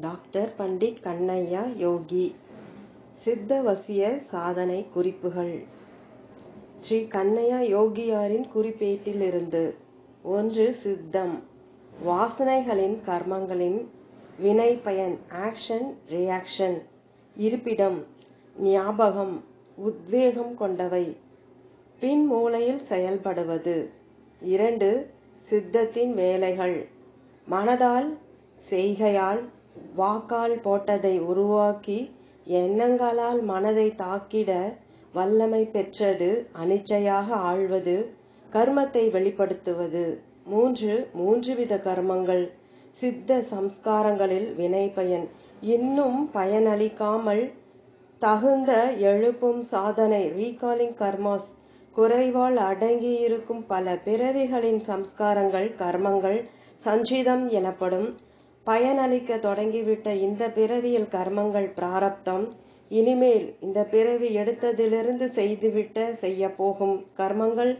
Doctor Pandit Kannaiya Yogi. சித்தவசிய சாதனை குறிப்புகள். ஸ்ரீ கண்ணையா யோகியாரின் குறிப்பேட்டிலிருந்து. ஒன்று சித்தம். வாசனைகளின் கர்மங்களின் வினை பயன் ஆக்ஷன் ரியாக்ஷன். இருப்பிடம் ஞாபகம் உத்வேகம் கொண்டவை. பின் மூளையில் செயல்படுவது. இரண்டு சித்தத்தின் வேலைகள். மனதால் செய்கையால் வாக்கால் போட்டதை உருவாக்கி எண்ணங்களால் மனதை தாக்கிட வல்லமை பெற்றது அனிச்சையாக ஆழ்வது கர்மத்தை வெளிப்படுத்துவது. மூன்று மூன்று வித கர்மங்கள். சித்த சம்ஸ்காரங்களில் வினை பயன். இன்னும் பயனளிக்காமல் தகுந்த எழுப்பும் சாதனை ரீகாலிங் கர்மாஸ் குறைவால் அடங்கியிருக்கும் பல பிறவிகளின் சம்ஸ்காரங்கள் கர்மங்கள் சஞ்சிதம் எனப்படும் பயனளிக்க தொடங்கிவிட்ட இந்த பிறவியில் கர்மங்கள் பிராரப்தம். இனிமேல் இந்த பிறவி எடுத்ததிலிருந்து செய்துவிட்ட செய்ய போகும் கர்மங்கள்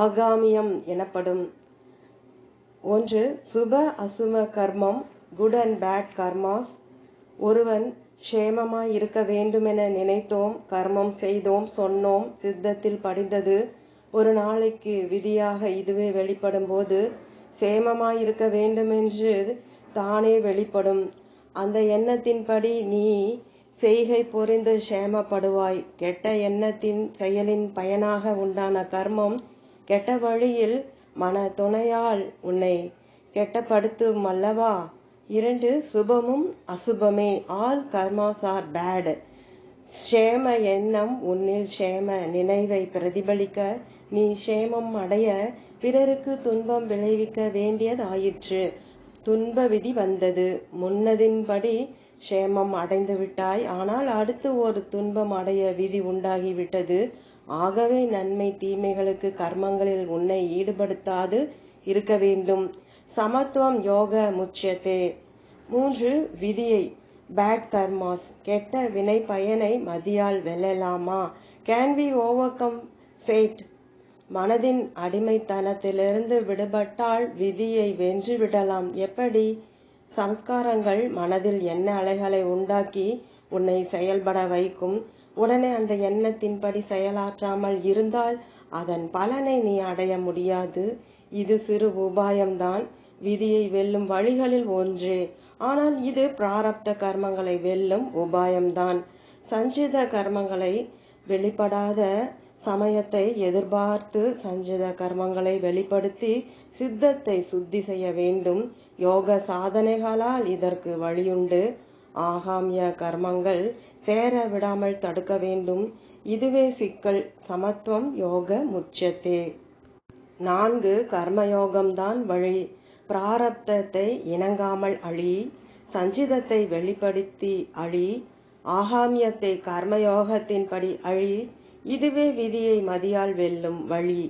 ஆகாமியம் எனப்படும். ஒன்று சுப அசும கர்மம் குட் அண்ட் பேட் கர்மாஸ் ஒருவன் க்ஷேமமாய் இருக்க வேண்டுமென நினைத்தோம் கர்மம் செய்தோம் சொன்னோம் சித்தத்தில் படிந்தது. ஒரு நாளைக்கு விதியாக இதுவே வெளிப்படும் போது சேமமாய் இருக்க வேண்டுமென்று தானே வெளிப்படும். அந்த எண்ணத்தின்படி நீ செய்கை பொறிந்து சேமப்படுவாய். கெட்ட எண்ணத்தின் செயலின் பயனாக உண்டான கர்மம் கெட்ட வழியில் மன துணையால் உன்னை கெட்டப்படுத்தும் அல்லவா? இரண்டு சுபமும் அசுபமே. All karmas are bad. ஷேம எண்ணம் உன்னில் ஷேம நினைவை பிரதிபலிக்க நீ ஷேமம் அடைய பிறருக்கு துன்பம் விளைவிக்க வேண்டியதாயிற்று. துன்ப விதி வந்தது. முன்னதின்படி சேமம் அடைந்து விட்டாய். ஆனால் அடுத்து ஒரு துன்பம் அடைய விதி உண்டாகிவிட்டது ஆகவே நன்மை தீமைகளுக்கு கர்மங்களில் உன்னை ஈடுபடுத்தாது இருக்க வேண்டும். சமத்துவம் யோக முச்சியத்தே மூன்று விதியை பேட் கர்மாஸ் கெட்ட வினை பயனை மதியால் வெல்லலாமா? Can we overcome fate மனதின் அடிமைத்தனத்திலிருந்து விடுபட்டால் விதியை வென்று விடலாம் எப்படி? சம்ஸ்காரங்கள் மனதில் எண்ண அலைகளை உண்டாக்கி உன்னை செயல்பட வைக்கும்? உடனே அந்த எண்ணத்தின்படி செயலாற்றாமல் இருந்தால் அதன் பலனை நீ அடைய முடியாது. இது சிறு உபாயம்தான். விதியை வெல்லும் வழிகளில் ஒன்றே. ஆனால் இது பிராரப்த கர்மங்களை வெல்லும் உபாயம்தான். சஞ்சித கர்மங்களை வெளிப்படாத சமயத்தை எதிர்பார்த்து சஞ்சித கர்மங்களை வெளிப்படுத்தி சித்தத்தை சுத்தி செய்ய வேண்டும். யோக சாதனைகளால் இதற்கு வழியுண்டு. ஆகாமிய கர்மங்கள் சேர விடாமல் தடுக்க வேண்டும். இதுவே சிக்கல் சமத்துவம் யோக முச்சத்தே நான்கு கர்மயோகம்தான் வழி. பிராரப்தத்தை இணங்காமல் அழி சஞ்சிதத்தை வெளிப்படுத்தி அழி ஆகாமியத்தை கர்மயோகத்தின்படி அழி இதுவே விதியை மதியால் வெல்லும் வழி.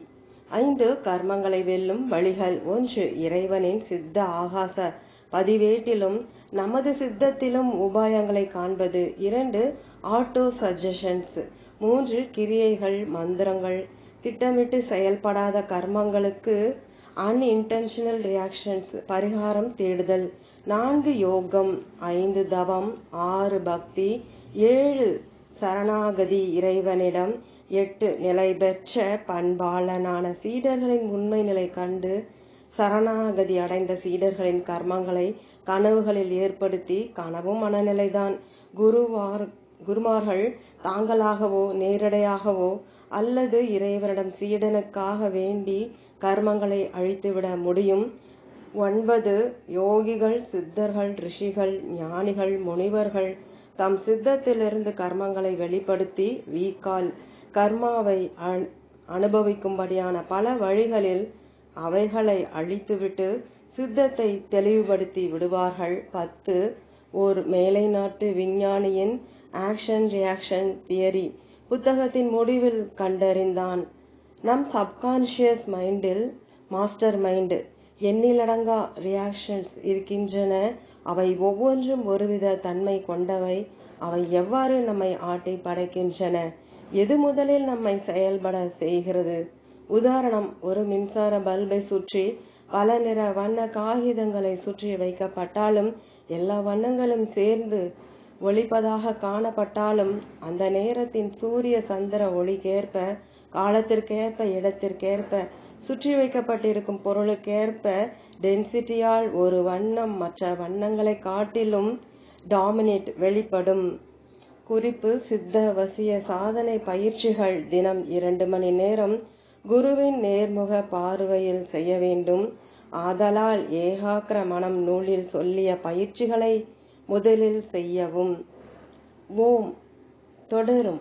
ஐந்து கர்மங்களை வெல்லும் வழிகள். ஒன்று இறைவனின் சித்த ஆகாச பதிவேட்டிலும் நமது சித்தத்திலும் உபாயங்களை காண்பது. இரண்டு ஆட்டோ சஜஷன்ஸ் மூன்று கிரியைகள் மந்திரங்கள். திட்டமிட்டு செயல்படாத கர்மங்களுக்கு அன்இன்டென்ஷனல் ரியாக்ஷன்ஸ் பரிகாரம் தேடுதல். நான்கு யோகம். ஐந்து தவம். ஆறு பக்தி. ஏழு சரணாகதி இறைவனிடம் எட்டு நிலை பெற்ற பண்பாளனான சீடர்களின் உண்மை நிலை கண்டு சரணாகதி அடைந்த சீடர்களின் கர்மங்களை கனவுகளில் ஏற்படுத்தி கனவும் மனநிலைதான். குருவார் குருமார்கள் தாங்களாகவோ நேரடியாகவோ அல்லது இறைவனிடம் சீடனுக்காக வேண்டி கர்மங்களை அழித்துவிட முடியும். ஒன்பது யோகிகள் சித்தர்கள் ரிஷிகள் ஞானிகள் முனிவர்கள் தம் சித்தத்திலிருந்து கர்மங்களை வெளிப்படுத்தி வீக்கால் கர்மாவை அனுபவிக்கும்படியான பல வழிகளில் அவைகளை அழித்துவிட்டு சித்தத்தை தெளிவுபடுத்தி விடுவார்கள். பத்து ஓர் மேலை நாட்டு விஞ்ஞானியின் ஆக்ஷன் ரியாக்ஷன் தியரி புத்தகத்தின் முடிவில் கண்டறிந்தான். நம் சப்கான்ஷியஸ் மைண்டில் மாஸ்டர் மைண்டு எண்ணிலடங்கா ரியாக்ஷன்ஸ் இருக்கின்றன. அவை ஒவ்வொன்றும் ஒருவித தன்மை கொண்டவை. அவை எவ்வாறு நம்மை ஆட்டி படைக்கின்றன? எது முதலில் நம்மை செயல்பட செய்கிறது? உதாரணம் ஒரு மின்சார பல்பை சுற்றி பல நிற வண்ண காகிதங்களை சுற்றி வைக்கப்பட்டாலும் எல்லா வண்ணங்களும் சேர்ந்து ஒளிப்பதாக காணப்பட்டாலும் அந்த நேரத்தின் சூரிய சந்திர ஒளிக்கேற்ப காலத்திற்கேற்ப இடத்திற்கேற்ப சுற்றி வைக்கப்பட்டிருக்கும் பொருளுக்கேற்ப டென்சிட்டியால் ஒரு வண்ணம் மற்ற வண்ணங்களை காட்டிலும் டாமினேட் வெளிப்படும். குறிப்பு சித்த வசிய சாதனை பயிற்சிகள் தினம் இரண்டு மணி நேரம் குருவின் நேர்முக பார்வையில் செய்ய வேண்டும். ஆதலால் ஏகாக்கிர மனம் நூலில் சொல்லிய பயிற்சிகளை முதலில் செய்யவும். ஓம். தொடரும்.